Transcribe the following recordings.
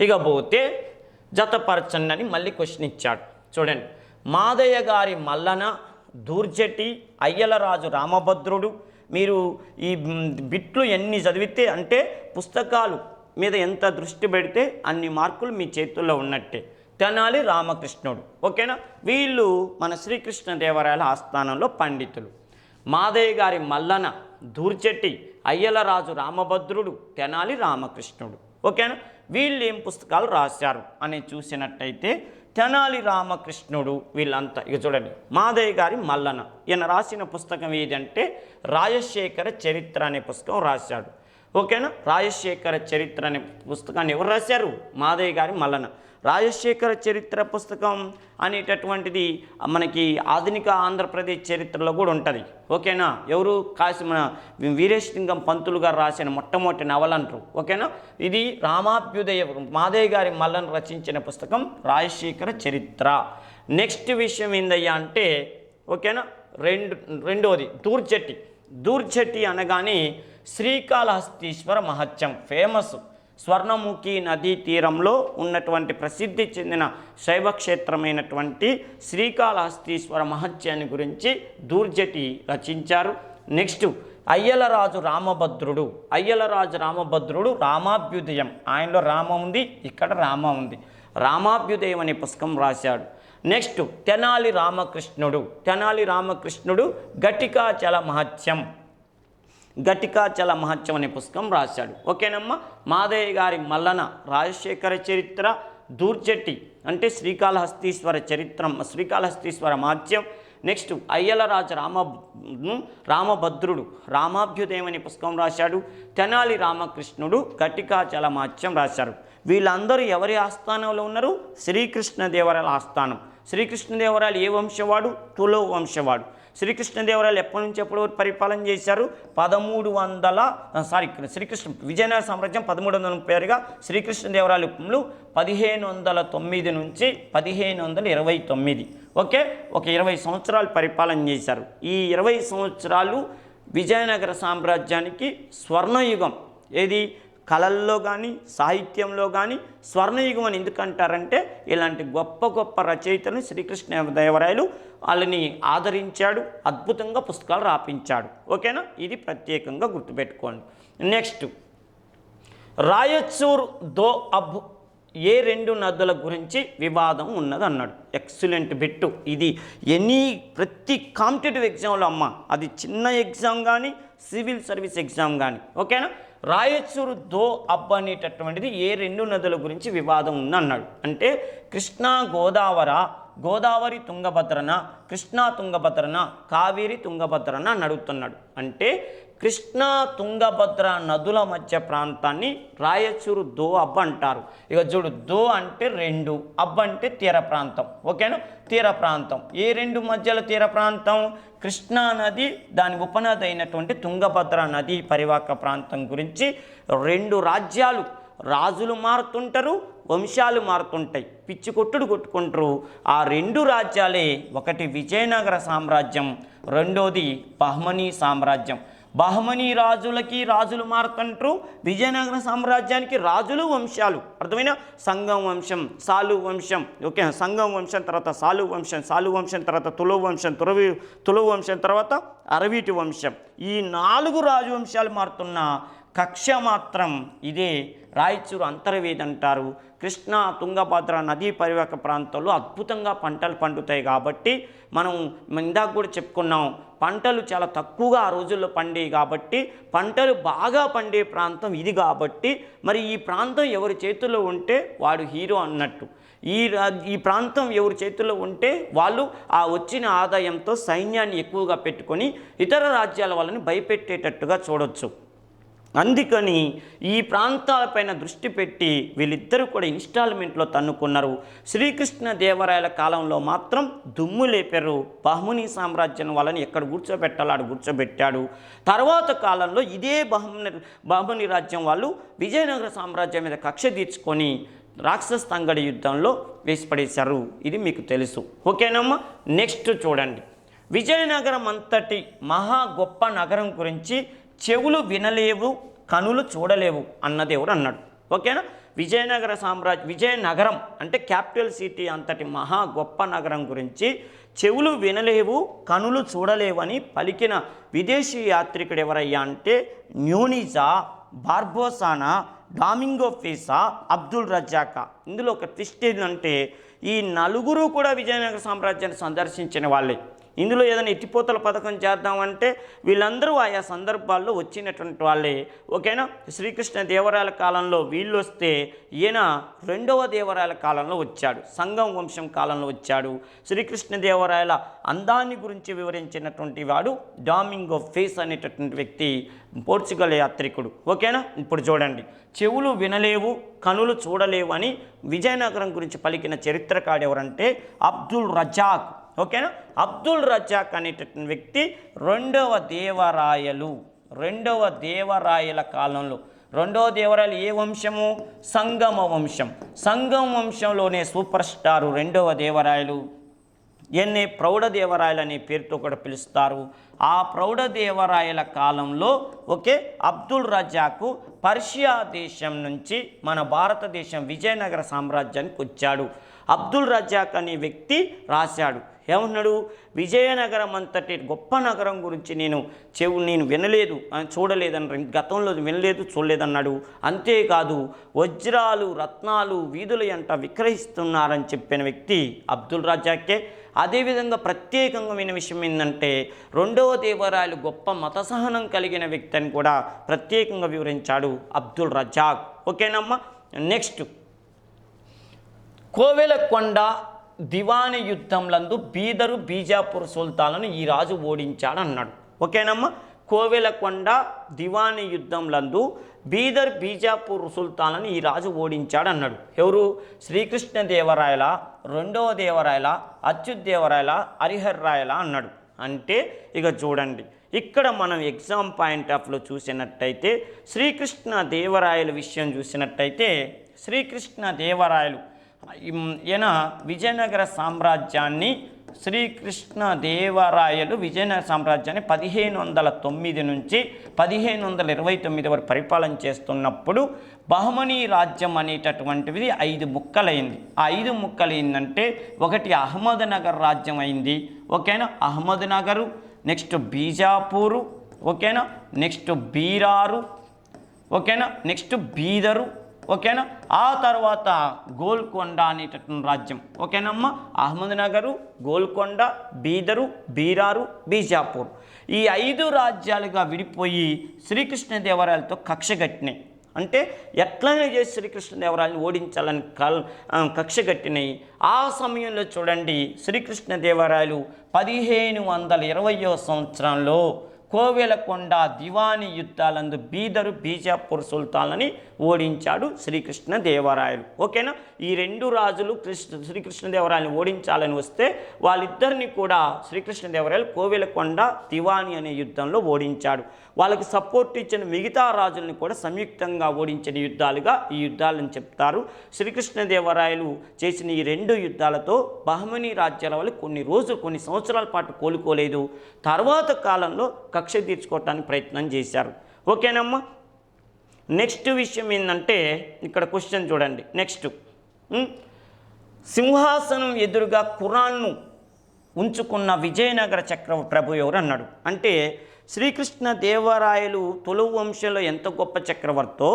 ఇకపోతే జతపరచండి అని మళ్ళీ క్వశ్చన్ ఇచ్చాడు. చూడండి మాదయ్య గారి మల్లన దూర్జటి అయ్యలరాజు రామభద్రుడు మీరు ఈ బిట్లు ఎన్ని చదివితే అంటే పుస్తకాలు మీద ఎంత దృష్టి పెడితే అన్ని మార్కులు మీ చేతుల్లో ఉన్నట్టే. తెనాలి రామకృష్ణుడు. ఓకేనా? వీళ్ళు మన శ్రీకృష్ణదేవరాయల ఆస్థానంలో పండితులు. మాదయ్య గారి మల్లన దూర్చెట్టి అయ్యలరాజు రామభద్రుడు తెనాలి రామకృష్ణుడు. ఓకేనా? వీళ్ళు ఏం పుస్తకాలు రాశారు అని చూసినట్టయితే తెనాలి రామకృష్ణుడు వీళ్ళంతా ఇక చూడండి మాదయ్య గారి మల్లన. ఈయన రాసిన పుస్తకం ఏదంటే రాజశేఖర చరిత్ర అనే పుస్తకం రాశాడు. ఓకేనా? రాజశేఖర చరిత్ర అనే పుస్తకాన్ని ఎవరు రాశారు? మాదయ్య గారి మల్లన. రాజశేఖర చరిత్ర పుస్తకం అనేటటువంటిది మనకి ఆధునిక ఆంధ్రప్రదేశ్ చరిత్రలో కూడా ఉంటుంది. ఓకేనా? ఎవరు? కాసి మన వీరేశలింగం పంతులు గారు రాసిన మొట్టమొదటి నవల అంటారు. ఓకేనా? ఇది రామాభ్యుదయ మాదయ్య గారి మల్లన్ రచించిన పుస్తకం రాజశేఖర చరిత్ర. నెక్స్ట్ విషయం ఏందయ్యా అంటే ఓకేనా? రెండు రెండవది దూర్చెట్టి దూర్చెట్టి అనగానే శ్రీకాళహస్తీశ్వర మహత్యం ఫేమస్. స్వర్ణముఖి నదీ తీరంలో ఉన్నటువంటి ప్రసిద్ధి చెందిన శైవ క్షేత్రమైనటువంటి శ్రీకాళహస్తీశ్వర మహత్యాన్ని గురించి దూర్జటి రచించారు. నెక్స్ట్ అయ్యలరాజు రామభద్రుడు. అయ్యలరాజు రామభద్రుడు రామాభ్యుదయం. ఆయనలో రామ ఉంది ఇక్కడ రామ ఉంది. రామాభ్యుదయం అనే పుస్తకం రాశాడు. నెక్స్ట్ తెనాలి రామకృష్ణుడు. తెనాలి రామకృష్ణుడు ఘటికాచల మహత్యం. ఘటికాచల మహత్యం అనే పుస్తకం రాశాడు. ఓకేనమ్మా? మాదయ్య గారి మల్లన రాజశేఖర చరిత్ర దూర్చెట్టి అంటే శ్రీకాళహస్తీశ్వర చరిత్రం శ్రీకాళహస్తీశ్వర మహత్యం. నెక్స్ట్ అయ్యలరాజు రామ రామభద్రుడు రామాభ్యుదయం అనే పుస్తకం రాశాడు. తెనాలి రామకృష్ణుడు ఘటికాచల మహత్యం రాశారు. వీళ్ళందరూ ఎవరి ఆస్థానంలో ఉన్నారు? శ్రీకృష్ణదేవరాయల ఆస్థానం. శ్రీకృష్ణదేవరాయలు ఏ వంశవాడు? తులో వంశవాడు. శ్రీకృష్ణదేవరాయలు ఎప్పటి నుంచి ఎప్పటి వరకు పరిపాలన చేశారు? పదమూడు వందల సారీ శ్రీకృష్ణ విజయనగర సామ్రాజ్యం పదమూడు వందల పేరుగా శ్రీకృష్ణదేవరాయలు పదిహేను వందల తొమ్మిది నుంచి పదిహేను వందల ఇరవై తొమ్మిది. ఓకే? ఒక ఇరవై సంవత్సరాలు పరిపాలన చేశారు. ఈ ఇరవై సంవత్సరాలు విజయనగర సామ్రాజ్యానికి స్వర్ణయుగం. ఏది? కళల్లో కానీ సాహిత్యంలో కానీ స్వర్ణయుగం అని ఎందుకంటారంటే ఇలాంటి గొప్ప గొప్ప రచయితలు శ్రీకృష్ణ దేవరాయలు వాళ్ళని ఆదరించాడు అద్భుతంగా పుస్తకాలు రాపించాడు. ఓకేనా? ఇది ప్రత్యేకంగా గుర్తుపెట్టుకోండి. నెక్స్ట్ రాయచూర్ దో అబ్ ఏ రెండు నదుల గురించి వివాదం ఉన్నది అన్నాడు ఎక్సలెంట్ బిట్టు. ఇది ఎనీ ప్రతి కాంపిటేటివ్ ఎగ్జామ్లో అమ్మ. అది చిన్న ఎగ్జామ్ కానీ సివిల్ సర్వీస్ ఎగ్జామ్ కానీ ఓకేనా? రాయచూరు దో అబ్బ అనేటటువంటిది ఏ రెండు నదుల గురించి వివాదం ఉందన్నాడు. అంటే కృష్ణా గోదావర గోదావరి తుంగభద్రన కృష్ణా తుంగభద్రన కావేరి తుంగభద్రన అని అడుగుతున్నాడు. అంటే కృష్ణా తుంగభద్ర నదుల మధ్య ప్రాంతాన్ని రాయచూరు దో అబ్బ అంటారు. ఇక చూడు దో అంటే రెండు అబ్బ అంటే తీర ప్రాంతం. ఓకేనా? తీర ప్రాంతం. ఏ రెండు మధ్యలో తీర ప్రాంతం? కృష్ణా నది దాని ఉపనది అయినటువంటి తుంగభద్ర నది పరివాహక ప్రాంతం గురించి రెండు రాజ్యాలు రాజులు మారుతుంటారు వంశాలు మారుతుంటాయి. పిచ్చి కొట్టుడు కొట్టుకుంటారు. ఆ రెండు రాజ్యాలే ఒకటి విజయనగర సామ్రాజ్యం రెండోది బహ్మనీ సామ్రాజ్యం. బహమనీ రాజులకి రాజులు మారుతుంటారు విజయనగర సామ్రాజ్యానికి రాజులు వంశాలు. అర్థమైన సంగం వంశం సాలు వంశం. ఓకే సంగం వంశం తర్వాత సాలు వంశం సాలు వంశం తర్వాత తులు వంశం తులవి తులు వంశం తర్వాత అరవీటి వంశం. ఈ నాలుగు రాజవంశాలు మారుతున్న కక్ష మాత్రం ఇదే రాయచూరు అంతర్వేది అంటారు. కృష్ణా తుంగభద్ర నదీ పరివాహక ప్రాంతాల్లో అద్భుతంగా పంటలు పండుతాయి కాబట్టి మనం ఇందాక కూడా చెప్పుకున్నాం పంటలు చాలా తక్కువగా ఆ రోజుల్లో పండేవి కాబట్టి పంటలు బాగా పండే ప్రాంతం ఇది కాబట్టి మరి ఈ ప్రాంతం ఎవరి చేతుల్లో ఉంటే వాడు హీరో అన్నట్టు. ఈ రా- ఈ ప్రాంతం ఎవరి చేతుల్లో ఉంటే వాళ్ళు ఆ వచ్చిన ఆదాయంతో సైన్యాన్ని ఎక్కువగా పెట్టుకొని ఇతర రాజ్యాల వాళ్ళని భయపెట్టేటట్టుగా చూడొచ్చు. అందుకని ఈ ప్రాంతాలపైన దృష్టి పెట్టి వీళ్ళిద్దరూ కూడా ఇన్స్టాల్మెంట్లో తన్నుకున్నారు. శ్రీకృష్ణ దేవరాయల కాలంలో మాత్రం దుమ్ము లేపారు. బహుమని సామ్రాజ్యం వాళ్ళని ఎక్కడ కూర్చోబెట్టాలో ఆడు కూర్చోబెట్టాడు. తర్వాత కాలంలో ఇదే బహుమని బహుమని రాజ్యం వాళ్ళు విజయనగర సామ్రాజ్యం మీద కక్ష తీర్చుకొని రాక్షస తంగడి యుద్ధంలో వేసిపడేశారు. ఇది మీకు తెలుసు. ఓకేనమ్మా? నెక్స్ట్ చూడండి. విజయనగరం అంతటి మహా గొప్ప నగరం గురించి చెవులు వినలేవు కనులు చూడలేవు అన్న దేవుడు అన్నాడు. ఓకేనా? విజయనగర సామ్రాజ్య విజయనగరం అంటే క్యాపిటల్ సిటీ అంతటి మహా గొప్ప నగరం గురించి చెవులు వినలేవు కనులు చూడలేవని పలికిన విదేశీ యాత్రికుడు ఎవరయ్యా అంటే న్యూనిజా బార్బోసానా డామింగో ఫీసా అబ్దుల్ రజాకా ఇందులో ఒక ట్విస్ట్ ఏంటంటే ఈ నలుగురు కూడా విజయనగర సామ్రాజ్యాన్ని సందర్శించిన వాళ్ళే. ఇందులో ఏదైనా ఎత్తిపోతల పథకం చేద్దామంటే వీళ్ళందరూ ఆయా సందర్భాల్లో వచ్చినటువంటి వాళ్ళే. ఓకేనా? శ్రీకృష్ణ దేవరాయల కాలంలో వీళ్ళు వస్తే ఈయన రెండవ దేవరాయల కాలంలో వచ్చాడు. సంగం వంశం కాలంలో వచ్చాడు. శ్రీకృష్ణ దేవరాయల అందాన్ని గురించి వివరించినటువంటి వాడు డామింగో ఫేస్ అనేటటువంటి వ్యక్తి పోర్చుగల్ యాత్రికుడు. ఓకేనా? ఇప్పుడు చూడండి. చెవులు వినలేవు కనులు చూడలేవు అని విజయనగరం గురించి పలికిన చరిత్రకాడు ఎవరంటే అబ్దుల్ రజాక్. ఓకేనా? అబ్దుల్ రజాక్ అనేటటువంటి వ్యక్తి రెండవ దేవరాయలు రెండవ దేవరాయల కాలంలో. రెండవ దేవరాయలు ఏ వంశము? సంగమ వంశం. సంగమ వంశంలోనే సూపర్ స్టారు రెండవ దేవరాయలు. ఎన్ని ప్రౌఢదేవరాయలు అనే పేరుతో కూడా పిలుస్తారు. ఆ ప్రౌఢదేవరాయల కాలంలో ఓకే అబ్దుల్ రజాకు పర్షియా దేశం నుంచి మన భారతదేశం విజయనగర సామ్రాజ్యానికి వచ్చాడు. అబ్దుల్ రజాక్ అనే వ్యక్తి రాశాడు. ఏమంటున్నాడు? విజయనగరం అంతటి గొప్ప నగరం గురించి నేను చెవు నేను వినలేదు చూడలేదన్నారు చూడలేదని గతంలో వినలేదు చూడలేదన్నాడు. అంతేకాదు వజ్రాలు రత్నాలు వీధుల ఎంట విక్రయిస్తున్నారని చెప్పిన వ్యక్తి అబ్దుల్ రజాకే. అదేవిధంగా ప్రత్యేకంగా విన విషయం ఏంటంటే రెండవ దేవరాయలు గొప్ప మత సహనం కలిగిన వ్యక్తి అని కూడా ప్రత్యేకంగా వివరించాడు అబ్దుల్ రజాక్. ఓకేనమ్మా? నెక్స్ట్. కోవెలకొండ దివాని యుద్ధంలందు బీదరు బీజాపూర్ సుల్తాన్లను ఈ రాజు ఓడించాడు అన్నాడు ఓకేనమ్మా? కోవెలకొండ దివాని యుద్ధంలందు బీదర్ బీజాపూర్ సుల్తాన్లను ఈ రాజు ఓడించాడు అన్నాడు ఎవరు శ్రీకృష్ణదేవరాయల రెండవ దేవరాయల అచ్యుత్ దేవరాయల హరిహర్ రాయల అన్నాడు. అంటే ఇక చూడండి ఇక్కడ మనం ఎగ్జామ్ పాయింట్ ఆఫ్లో చూసినట్టయితే శ్రీకృష్ణ దేవరాయల విషయం చూసినట్టయితే శ్రీకృష్ణ దేవరాయలు ఈయన విజయనగర సామ్రాజ్యాన్ని శ్రీకృష్ణదేవరాయలు విజయనగర సామ్రాజ్యాన్ని పదిహేను వందల తొమ్మిది నుంచి పదిహేను వందల ఇరవై తొమ్మిది వరకు పరిపాలన చేస్తున్నప్పుడు బహమనీ రాజ్యం అనేటటువంటిది ఐదు ముక్కలైంది. ఆ ఐదు ముక్కలు ఏంటంటే ఒకటి అహ్మద్నగర్ రాజ్యం అయింది ఓకేనా అహ్మద్నగరు నెక్స్ట్ బీజాపూరు ఓకేనా నెక్స్ట్ బీరారు ఓకేనా నెక్స్ట్ బీదరు ఓకేనా? ఆ తర్వాత గోల్కొండ అనేటటువంటి రాజ్యం. ఓకేనమ్మా? అహ్మద్నగరు గోల్కొండ బీదరు బీరారు బీజాపూర్. ఈ ఐదు రాజ్యాలుగా విడిపోయి శ్రీకృష్ణదేవరాయలతో కక్ష కట్టినాయి. అంటే ఎట్లనే చేసి శ్రీకృష్ణదేవరాయలను ఓడించాలని కల్ కక్ష కట్టినాయి. ఆ సమయంలో చూడండి శ్రీకృష్ణదేవరాయలు పదిహేను వందల ఇరవయో సంవత్సరంలో కోవెలకొండ దివాని యుద్ధాలందు బీదరు బీజాపూర్ సుల్తాన్లని ఓడించాడు శ్రీకృష్ణ దేవరాయలు. ఓకేనా? ఈ రెండు రాజులు కృష్ణ శ్రీకృష్ణదేవరాయలను ఓడించాలని వస్తే వాళ్ళిద్దరిని కూడా శ్రీకృష్ణదేవరాయలు కోవెలకొండ దివాని అనే యుద్ధంలో ఓడించాడు. వాళ్ళకి సపోర్ట్ ఇచ్చిన మిగతా రాజుల్ని కూడా సంయుక్తంగా ఓడించిన యుద్ధాలుగా ఈ యుద్ధాలను చెప్తారు. శ్రీకృష్ణదేవరాయలు చేసిన ఈ రెండు యుద్ధాలతో బహమనీ రాజ్యాల వల్ల కొన్ని రోజులు కొన్ని సంవత్సరాల పాటు కోలుకోలేదు. తర్వాత కాలంలో కక్ష తీర్చుకోవటానికి ప్రయత్నం చేశారు. ఓకేనమ్మా? నెక్స్ట్ విషయం ఏంటంటే ఇక్కడ క్వశ్చన్ చూడండి. నెక్స్ట్. సింహాసనం ఎదురుగా ఖురాన్ను ఉంచుకున్న విజయనగర చక్ర ప్రభు ఎవరు అన్నాడు అంటే శ్రీకృష్ణ దేవరాయలు తొలువు వంశంలో ఎంత గొప్ప చక్రవర్తో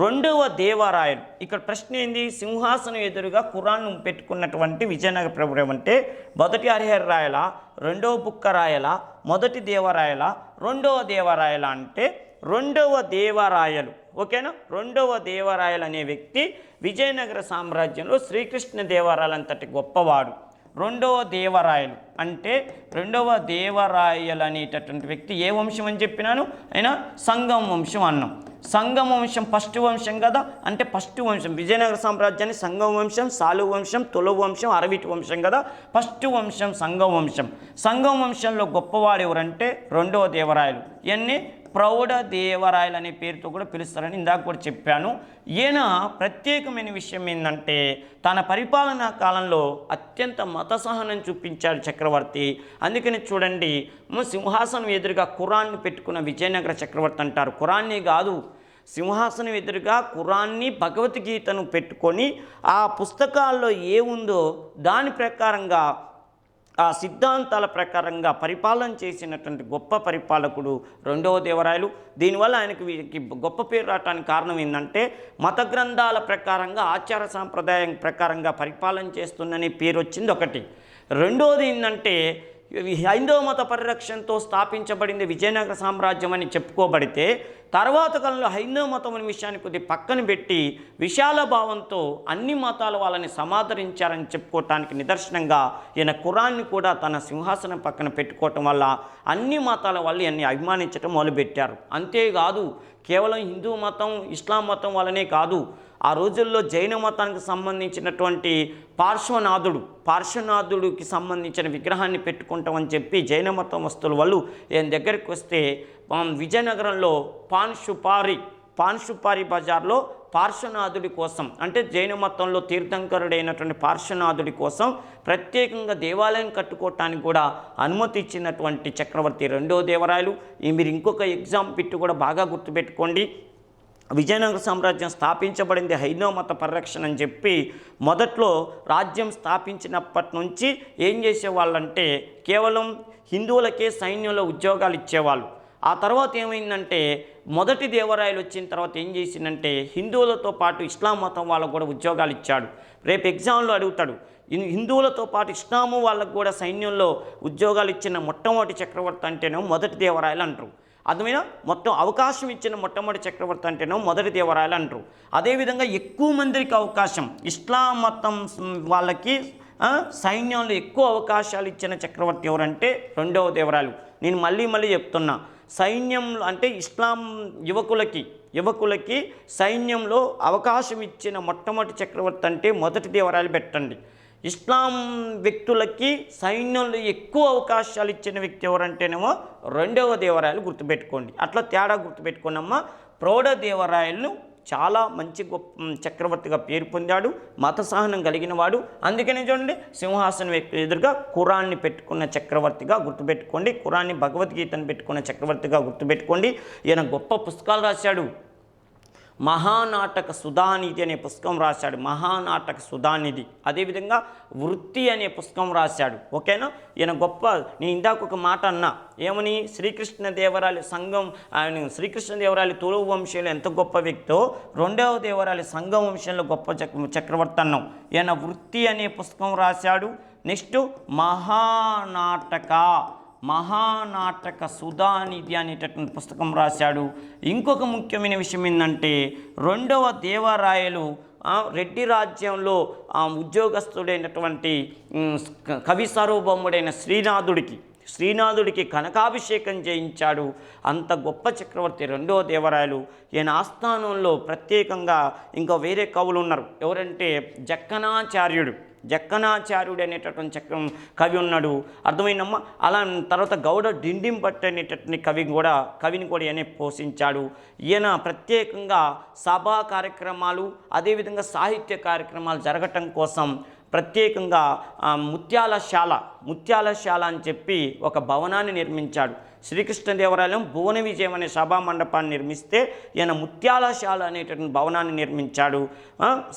రెండవ దేవరాయలు ఇక్కడ ప్రశ్న ఏంది? సింహాసనం ఎదురుగా ఖురాన్ను పెట్టుకున్నటువంటి విజయనగర ప్రభు అంటే మొదటి హరిహర రాయల రెండవ బుక్క రాయల మొదటి దేవరాయల రెండవ దేవరాయల అంటే రెండవ దేవరాయలు. ఓకేనా? రెండవ దేవరాయలు అనే వ్యక్తి విజయనగర సామ్రాజ్యంలో శ్రీకృష్ణ దేవరాయలంతటి గొప్పవాడు. రెండవ దేవరాయలు అంటే రెండవ దేవరాయలు అనేటటువంటి వ్యక్తి ఏ వంశం అని చెప్పినాను? అయినా సంగం వంశం అన్నాం. సంగం వంశం ఫస్ట్ వంశం కదా? అంటే ఫస్ట్ వంశం. విజయనగర సామ్రాజ్యాన్ని సంగమ వంశం సాలు వంశం తొలవ వంశం అరవిటి వంశం కదా? ఫస్ట్ వంశం సంగమ వంశం. సంగమ వంశంలో గొప్పవాడు ఎవరంటే రెండవ దేవరాయలు. ఇవన్నీ ప్రౌఢ దేవరాయలు అనే పేరుతో కూడా పిలుస్తారని ఇందాక కూడా చెప్పాను. ఈయన ప్రత్యేకమైన విషయం ఏంటంటే తన పరిపాలనా కాలంలో అత్యంత మత సహనం చూపించాడు చక్రవర్తి. అందుకని చూడండి సింహాసనం ఎదురుగా ఖురాన్ని పెట్టుకున్న విజయనగర చక్రవర్తి అంటారు. ఖురాన్నే కాదు సింహాసనం ఎదురుగా ఖురాన్ని భగవద్గీతను పెట్టుకొని ఆ పుస్తకాల్లో ఏ ఉందో దాని ప్రకారంగా ఆ సిద్ధాంతాల ప్రకారంగా పరిపాలన చేసినటువంటి గొప్ప పరిపాలకుడు రెండవ దేవరాయలు. దీనివల్ల ఆయనకి వీరికి గొప్ప పేరు రావడానికి కారణం ఏంటంటే మత గ్రంథాల ప్రకారంగా ఆచార సాంప్రదాయం ప్రకారంగా పరిపాలన చేస్తుందనే పేరు వచ్చింది ఒకటి. రెండవది ఏంటంటే హైందవ మత పరిరక్షణతో స్థాపించబడింది విజయనగర సామ్రాజ్యం అని చెప్పుకోబడితే తర్వాత కాలంలో హైందవ మతం అనే విషయాన్ని కొద్ది పక్కన పెట్టి విశాల భావంతో అన్ని మతాల వాళ్ళని సమాదరించారని చెప్పుకోవటానికి నిదర్శనంగా ఈయన ఖురాన్ని కూడా తన సింహాసనం పక్కన పెట్టుకోవటం వల్ల అన్ని మతాల వాళ్ళు అన్ని అభిమానించటం మొదలుపెట్టారు. అంతేకాదు కేవలం హిందూ మతం ఇస్లాం మతం వల్లనే కాదు ఆ రోజుల్లో జైన మతానికి సంబంధించినటువంటి పార్శ్వనాథుడు పార్శ్వనాథుడికి సంబంధించిన విగ్రహాన్ని పెట్టుకుంటామని చెప్పి జైన మతం వస్తువుల వాళ్ళు ఈయన దగ్గరికి వస్తే విజయనగరంలో పాన్ సుపారి పాన్ సుపారి బజార్లో పార్శ్వనాథుడి కోసం అంటే జైన మతంలో తీర్థంకరుడైనటువంటి పార్శ్వనాథుడి కోసం ప్రత్యేకంగా దేవాలయం కట్టుకోవటానికి కూడా అనుమతి ఇచ్చినటువంటి చక్రవర్తి రెండో దేవరాయలు. ఈ మీరు ఇంకొక ఎగ్జామ్ పిట్టు కూడా బాగా గుర్తుపెట్టుకోండి. విజయనగర సామ్రాజ్యం స్థాపించబడింది హైందవ మత పరిరక్షణ అని చెప్పి మొదట్లో రాజ్యం స్థాపించినప్పటి నుంచి ఏం చేసేవాళ్ళంటే కేవలం హిందువులకే సైన్యంలో ఉద్యోగాలు ఇచ్చేవాళ్ళు. ఆ తర్వాత ఏమైందంటే మొదటి దేవరాయలు వచ్చిన తర్వాత ఏం చేసిందంటే హిందువులతో పాటు ఇస్లాం మతం వాళ్ళకు కూడా ఉద్యోగాలు ఇచ్చాడు. రేపు ఎగ్జామ్లో అడుగుతాడు. హిందువులతో పాటు ఇస్లాము వాళ్ళకు కూడా సైన్యంలో ఉద్యోగాలు ఇచ్చిన మొట్టమొదటి చక్రవర్తి అంటేనే మొదటి దేవరాయలు అంటారు. అర్థమైనా మొత్తం అవకాశం ఇచ్చిన మొట్టమొదటి చక్రవర్తి అంటేనో మొదటి దేవరాయలు అంటారు. అదేవిధంగా ఎక్కువ మందికి అవకాశం. ఇస్లాం మతం వాళ్ళకి సైన్యంలో ఎక్కువ అవకాశాలు ఇచ్చిన చక్రవర్తి ఎవరంటే రెండవ దేవరాయలు. నేను మళ్ళీ మళ్ళీ చెప్తున్నా. సైన్యంలో అంటే ఇస్లాం యువకులకి యువకులకి సైన్యంలో అవకాశం ఇచ్చిన మొట్టమొదటి చక్రవర్తి అంటే మొదటి దేవరాయలు పెట్టండి. ఇస్లాం వ్యక్తులకి సైన్యంలో ఎక్కువ అవకాశాలు ఇచ్చిన వ్యక్తి ఎవరంటేనేమో రెండవ దేవరాయలు గుర్తుపెట్టుకోండి. అట్లా తేడా గుర్తుపెట్టుకోండి ప్రౌఢ దేవరాయలను చాలా మంచి గొప్ప చక్రవర్తిగా పేరు పొందాడు మత సహనం కలిగిన వాడు. అందుకనే చూడండి సింహాసనం ఎదురుగా ఖురాన్ని పెట్టుకున్న చక్రవర్తిగా గుర్తుపెట్టుకోండి. కురాన్ని భగవద్గీతను పెట్టుకున్న చక్రవర్తిగా గుర్తుపెట్టుకోండి. ఈయన గొప్ప పుస్తకాలు రాశాడు. మహానాటక సుధానిధి అనే పుస్తకం రాశాడు. మహానాటక సుధానిధి. అదేవిధంగా వృత్తి అనే పుస్తకం రాశాడు. ఓకేనా? ఈయన గొప్ప నేను ఇందాక ఒక మాట అన్నా. ఏమని? శ్రీకృష్ణదేవరాయలు సంఘం ఆయన శ్రీకృష్ణదేవరాయలు తొలి వంశంలో ఎంత గొప్ప వ్యక్తో రెండవ దేవరాయలు సంఘం వంశంలో గొప్ప చక్ర చక్రవర్తి అన్నాం. ఈయన వృత్తి అనే పుస్తకం రాశాడు. నెక్స్ట్ మహానాటక మహానాటక సుధానిధి అనేటటువంటి పుస్తకం రాశాడు. ఇంకొక ముఖ్యమైన విషయం ఏంటంటే రెండవ దేవరాయలు రెడ్డి రాజ్యంలో ఆ, ఉద్యోగస్తుడైనటువంటి కవి సార్వభౌముడైన శ్రీనాథుడికి శ్రీనాథుడికి కనకాభిషేకం చేయించాడు. అంత గొప్ప చక్రవర్తి రెండవ దేవరాయలు. ఈయన ఆస్థానంలో ప్రత్యేకంగా ఇంకా వేరే కవులు ఉన్నారు. ఎవరంటే జక్కనాచార్యుడు. జక్కనాచార్యుడు అనేటటువంటి చక్రం కవి ఉన్నాడు. అర్థమైందమ్మా? అలా తర్వాత గౌడ డిండింపట్టు అనేటటువంటి కవి కూడా కవిని కూడా ఈయన పోషించాడు. ఈయన ప్రత్యేకంగా సభా కార్యక్రమాలు అదేవిధంగా సాహిత్య కార్యక్రమాలు జరగటం కోసం ప్రత్యేకంగా ముత్యాలశాల ముత్యాలశాల అని చెప్పి ఒక భవనాన్ని నిర్మించాడు. శ్రీకృష్ణదేవరాయలం భువన విజయం అనే సభా మండపాన్ని నిర్మిస్తే ఈయన ముత్యాలశాల అనేటటువంటి భవనాన్ని నిర్మించాడు.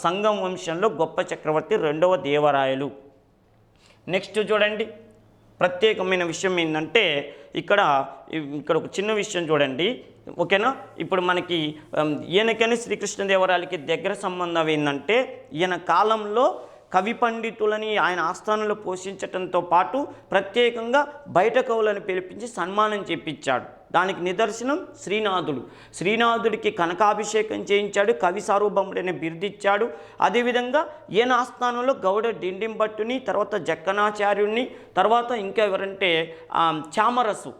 సంగం వంశంలో గొప్ప చక్రవర్తి రెండవ దేవరాయలు. నెక్స్ట్ చూడండి. ప్రత్యేకమైన విషయం ఏంటంటే ఇక్కడ ఇక్కడ ఒక చిన్న విషయం చూడండి. ఓకేనా? ఇప్పుడు మనకి ఈయనకని శ్రీకృష్ణదేవరాయలకి దగ్గర సంబంధం ఏంటంటే ఈయన కాలంలో కవి పండితులని ఆయన ఆస్థానంలో పోషించటంతో పాటు ప్రత్యేకంగా బయట కవులను పిలిపించి సన్మానం చేపించాడు. దానికి నిదర్శనం శ్రీనాథుడు. శ్రీనాథుడికి కనకాభిషేకం చేయించాడు కవి సార్వభౌముడని బిరుదిచ్చాడు. అదేవిధంగా ఈయన ఆస్థానంలో గౌడ డిండింభట్టుని తర్వాత జక్కనాచార్యుడిని తర్వాత ఇంకా ఎవరంటే చామరసు.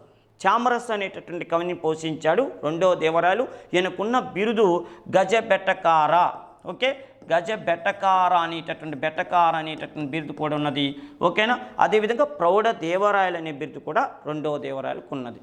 చామరస్ అనేటటువంటి కవిని పోషించాడు. రెండవ దేవరాలు ఈయనకున్న బిరుదు గజబెట్టకార ఓకే? గజ బెటకార అనేటటువంటి బెటకార అనేటటువంటి బిరుదు కూడా ఉన్నది. ఓకేనా? అదేవిధంగా ప్రౌఢ దేవరాయలు అనే బిరుదు కూడా రెండవ దేవరాయలకు ఉన్నది.